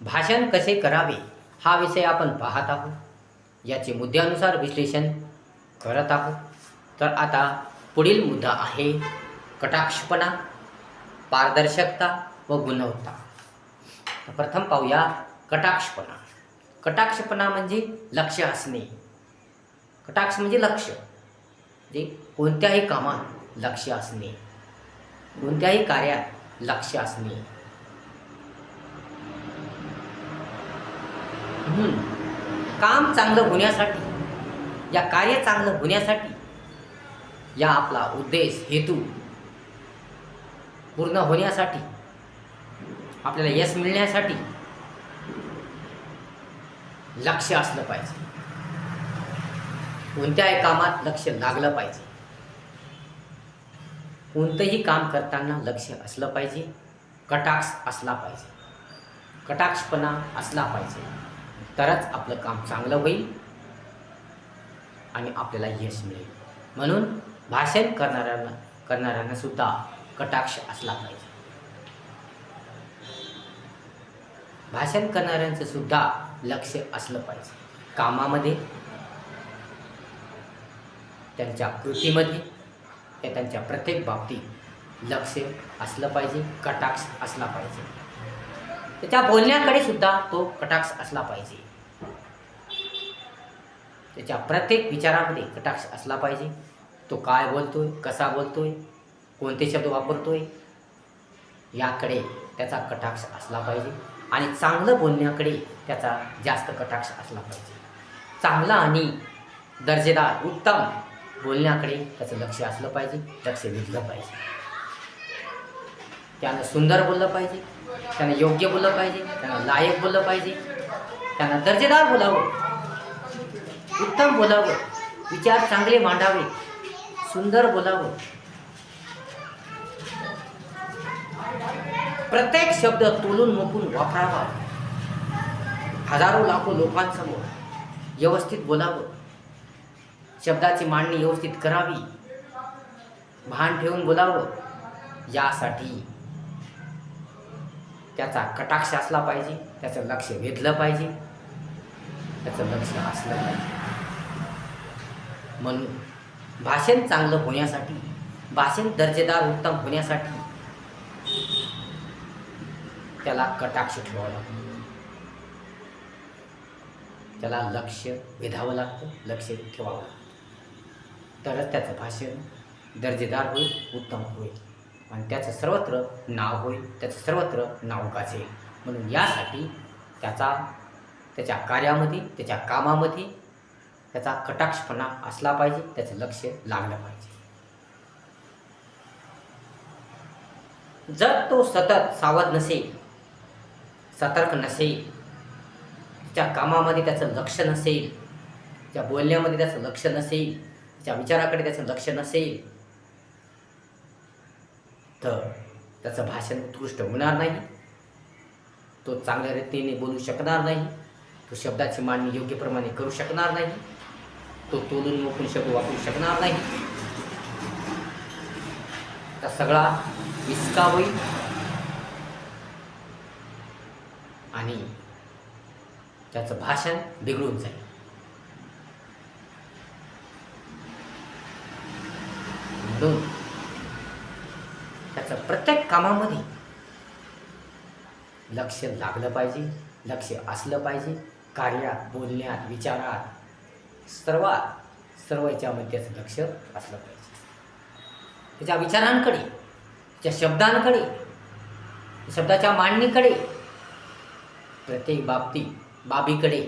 भाषण कसे करावे हा विषय आपण पाहत आहोत. याचे मुद्द्यानुसार विश्लेषण करत आहोत. तर आता पुढील मुद्दा आहे कटाक्षपणा पारदर्शकता व गुणवत्ता. प्रथम पाहूया कटाक्षपणा. कटाक्षपणा म्हणजे लक्ष असणे. कटाक्ष म्हणजे लक्ष. म्हणजे कोणत्याही कामात लक्ष असणे. कोणत्याही कार्यात लक्ष असणे. काम चांगलं होण्यासाठी या कार्य चांगलं होण्यासाठी या आपला उद्देश हेतू पूर्ण होण्यासाठी आपल्याला यश मिळण्यासाठी लक्ष असलं पाहिजे. कोणत्याही कामात लक्ष लागलं पाहिजे. कोणतंही काम करताना लक्ष असलं पाहिजे. कटाक्ष असला पाहिजे. कटाक्षपणा असला पाहिजे. तरच आपलं काम चांगलं होईल आणि आपल्याला यश मिळेल. म्हणून भाषण करणाऱ्यांना करणाऱ्यांना सुद्धा कटाक्ष असला पाहिजे. भाषण करणाऱ्यांचं सुद्धा लक्ष असलं पाहिजे. कामामध्ये त्यांच्या कृतीमध्ये या त्यांच्या प्रत्येक बाबतीत लक्ष असलं पाहिजे कटाक्ष असला पाहिजे. त्याच्या बोलण्याकडे सुद्धा तो कटाक्ष असला पाहिजे. त्याच्या प्रत्येक विचारामध्ये कटाक्ष असला पाहिजे. तो काय बोलतोय कसा बोलतोय कोणते शब्द वापरतोय याकडे त्याचा कटाक्ष असला पाहिजे. आणि चांगलं बोलण्याकडे त्याचा जास्त कटाक्ष असला पाहिजे. चांगला आणि दर्जेदार उत्तम बोलण्याकडे त्याचं लक्ष असलं पाहिजे लक्ष वेधलं पाहिजे. त्यानं सुंदर बोललं पाहिजे त्यानं योग्य बोललं पाहिजे त्यानं लायक बोललं पाहिजे त्यानं दर्जेदार बोलावं. उत्तम बोलावं. विचार चांगले मांडावे. सुंदर बोलावं. प्रत्येक शब्द तोलून मोकून वापरावा. हजारो लाखो लोकांसमोर व्यवस्थित बोलावं. शब्दाची मांडणी व्यवस्थित करावी. भान ठेवून बोलावं. यासाठी त्याचा कटाक्ष असला पाहिजे. त्याचं लक्ष वेधलं पाहिजे. त्याचं लक्ष असलं पाहिजे. म्हणून भाषण चांगलं होण्यासाठी भाषण दर्जेदार उत्तम होण्यासाठी त्याला कटाक्ष ठेवावं लागतो. त्याला लक्ष वेधावं लागतं लक्ष ठेवावं लागतं. तरच त्याचं भाषण दर्जेदार होईल उत्तम होईल. आणि त्याचं सर्वत्र नाव होईल त्याचं सर्वत्र नाव गाजेल. म्हणून यासाठी त्याचा त्याच्या कार्यामध्ये त्याच्या कामामध्ये त्याचा कटाक्षपणा असला पाहिजे त्याचं लक्ष लागलं पाहिजे. जर तो सतत सावध नसेल सतर्क नसेल त्या कामामध्ये त्याचं लक्ष नसेल त्या बोलण्यामध्ये त्याचं लक्ष नसेल त्या विचाराकडे त्याचं लक्ष नसेल तर त्याचं भाषण उत्कृष्ट होणार नाही. तो चांगल्या रीतीने बोलू शकणार नाही. तो शब्दाची मांडणी योग्य प्रमाणे करू शकणार नाही. तो तोलून मोकळी शब्द वापरू शकणार नाही. त्या सगळा विस्का होईल. आणि त्याचं भाषण बिघडून जाईल. म्हणून त्याचं प्रत्येक कामामध्ये लक्ष लागलं पाहिजे लक्ष असलं पाहिजे. कार्यात बोलण्यात विचारात सर्वात सर्व याच्यामध्ये त्याचं लक्ष असलं पाहिजे. त्याच्या विचारांकडे त्याच्या शब्दांकडे शब्दाच्या मांडणीकडे प्रत्येक बाबतीत बाबीकडे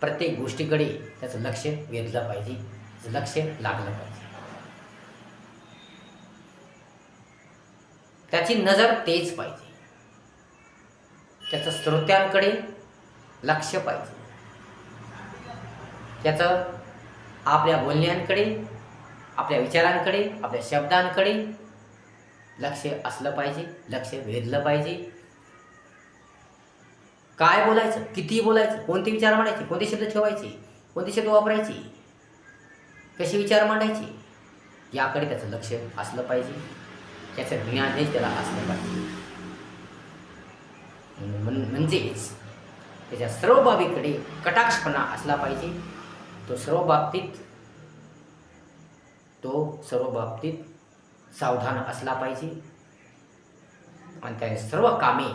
प्रत्येक गोष्टीकडे त्याचं लक्ष वेधलं पाहिजे त्याचं लक्ष लागलं पाहिजे. त्याची नजर तेच पाहिजे. त्याचं श्रोत्यांकडे लक्ष पाहिजे. त्याचं आपल्या बोलण्यांकडे आपल्या विचारांकडे आपल्या शब्दांकडे लक्ष असलं पाहिजे लक्ष वेधलं पाहिजे. काय बोलायचं किती बोलायचं कोणते विचार मांडायचे कोणते शब्द ठेवायचे कोणते शब्द वापरायचे कसे विचार मांडायचे याकडे त्याचं लक्ष असलं पाहिजे. त्याचं ज्ञानही त्याला असलं पाहिजे. म्हणजेच त्याच्या सर्व बाबीकडे कटाक्षपणा असला पाहिजे. तो सर्व बाबतीत तो सर्व बाबतीत सावधान असला पाहिजे आणि त्याने सर्व कामे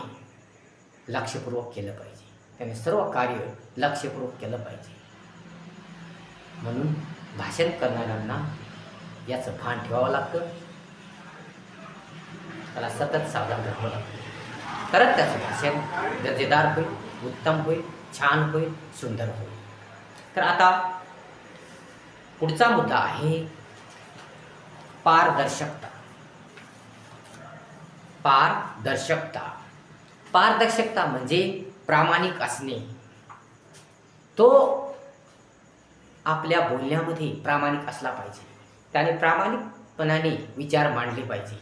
लक्षपूर्वक केलं पाहिजे. त्याने सर्व कार्य लक्षपूर्वक केलं पाहिजे. म्हणून भाषण करणाऱ्यांना याचं भान ठेवावं लागतं. त्याला सतत सावधान राहावं लागतं. तरच त्याचं भाषण दर्जेदार होईल उत्तम होईल छान होईल सुंदर होईल. तर आता पुढचा मुद्दा आहे पारदर्शकता. पारदर्शकता. पारदर्शकता म्हणजे प्रामाणिक असणे. तो आपल्या बोलण्यामध्ये प्रामाणिक असला पाहिजे. त्याने प्रामाणिकपणाने विचार मांडले पाहिजे.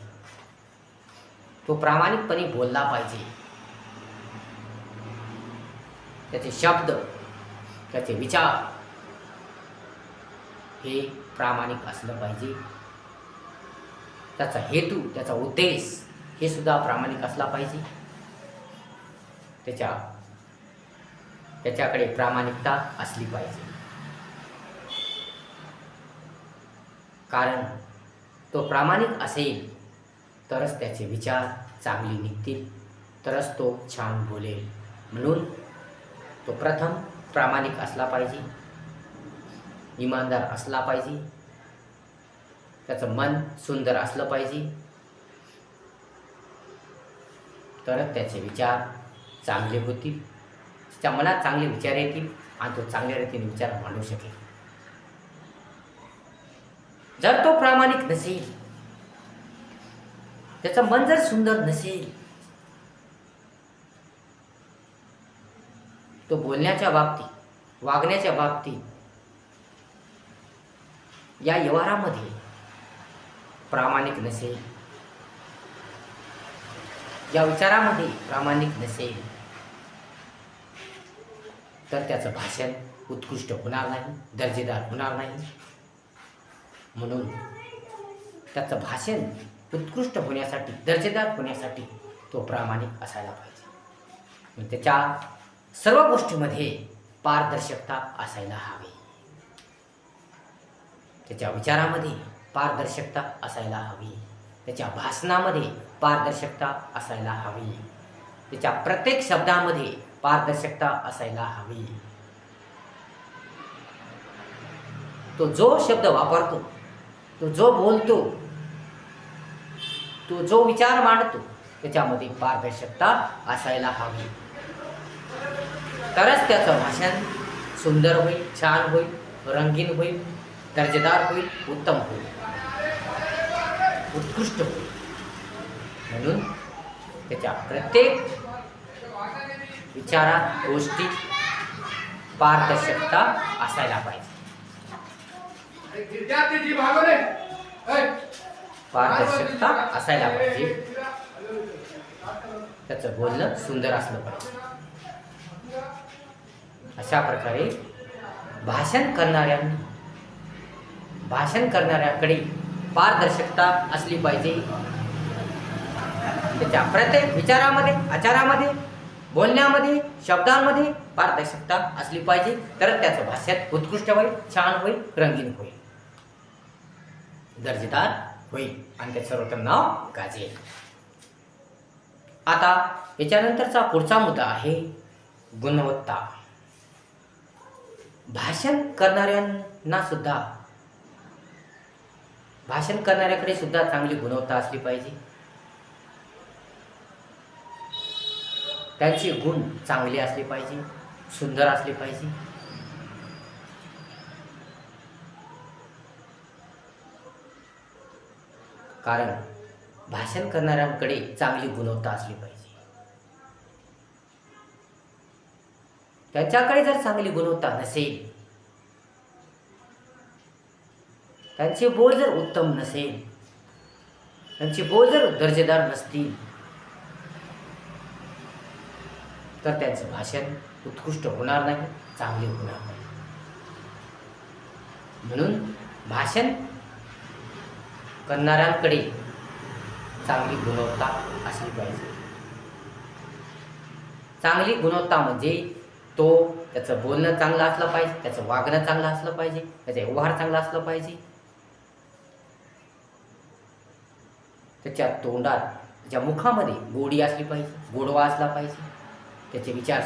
तो प्रामाणिकपणे बोलला पाहिजे. त्याचे शब्द त्याचे विचार हे प्रामाणिक असलं पाहिजे. त्याचा हेतू त्याचा उद्देश हे सुद्धा प्रामाणिक असला पाहिजे. त्याच्या त्याच्याकडे प्रामाणिकता असली पाहिजे. कारण तो प्रामाणिक असेल तरच त्याचे विचार चांगले निघतील तरच तो छान बोलेल. म्हणून तो प्रथम प्रामाणिक असला पाहिजे. इमानदार असला पाहिजे. त्याचं मन सुंदर असलं पाहिजे. तरच त्याचे विचार चांगले होतील. त्याच्या मनात चांगले विचार येतील आणि तो चांगल्या रीतीने विचार मांडू शकेल. जर तो प्रामाणिक नसेल त्याचं मन जर सुंदर नसेल तो बोलण्याच्या बाबतीत वागण्याच्या बाबतीत या व्यवहारामध्ये प्रामाणिक नसेल. या विचारामध्ये प्रामाणिक नसेल. तर त्याचं भाषण उत्कृष्ट होणार नाही दर्जेदार होणार नाही. म्हणून त्याचं भाषण उत्कृष्ट होण्यासाठी दर्जेदार होण्यासाठी तो प्रामाणिक असायला पाहिजे. त्याच्या सर्व गोष्टीमध्ये पारदर्शकता असायला हवी. त्याच्या विचारामध्ये पारदर्शकता असायला हवी. त्याच्या भाषणामध्ये पारदर्शकता असायला हवी. त्याच्या प्रत्येक शब्दामध्ये पारदर्शकता असायला हवी. तो जो शब्द वापरतो तो जो बोलतो तो जो विचार मांडतो त्याच्यामध्ये पारदर्शकता असायला हवी. तरच त्याचं भाषण सुंदर होईल छान होईल रंगीन होईल दर्जेदार होईल उत्तम होईल. उत्कृष्ट होईल. म्हणून त्याच्या प्रत्येक विचारात गोष्टी पारदर्शकता असायला पाहिजे. पारदर्शकता असायला पाहिजे. त्याचं बोलणं सुंदर असलं पाहिजे. अशा प्रकारे भाषण करणाऱ्यांनी भाषण करणाऱ्याकडे पारदर्शकता असली पाहिजे. त्याच्या प्रत्येक विचारामध्ये आचारामध्ये बोलण्यामध्ये शब्दांमध्ये पारदर्शकता असली पाहिजे. तर त्याचं भाषेत उत्कृष्ट होईल छान होईल रंगीन होईल. दर्जेदार होईल. आणि ते सर्वत्र नाव गाजेल. आता याच्यानंतरचा पुढचा मुद्दा आहे गुणवत्ता. भाषण करणाऱ्यांना सुद्धा भाषण करणाऱ्याकडे सुद्धा चांगली गुणवत्ता असली पाहिजे. त्यांचे गुण चांगले असले पाहिजे सुंदर असले पाहिजे. कारण भाषण करणाऱ्यांकडे चांगली गुणवत्ता असली पाहिजे. त्यांच्याकडे जर चांगली गुणवत्ता नसेल त्यांचे बोल जर उत्तम नसेल त्यांचे बोल जर दर्जेदार नसतील तर त्यांचं भाषण उत्कृष्ट होणार नाही चांगले होणार नाही. म्हणून भाषण करणाऱ्यांकडे चांगली गुणवत्ता असली पाहिजे. चांगली गुणवत्ता म्हणजे तो त्याचं बोलणं चांगलं असलं पाहिजे त्याचं वागणं चांगलं असलं पाहिजे त्याचा व्यवहार चांगला असला पाहिजे. त्याच्या तोंडात त्याच्या मुखामध्ये गोडी असली पाहिजे गोडवा असला पाहिजे. त्याचे विचार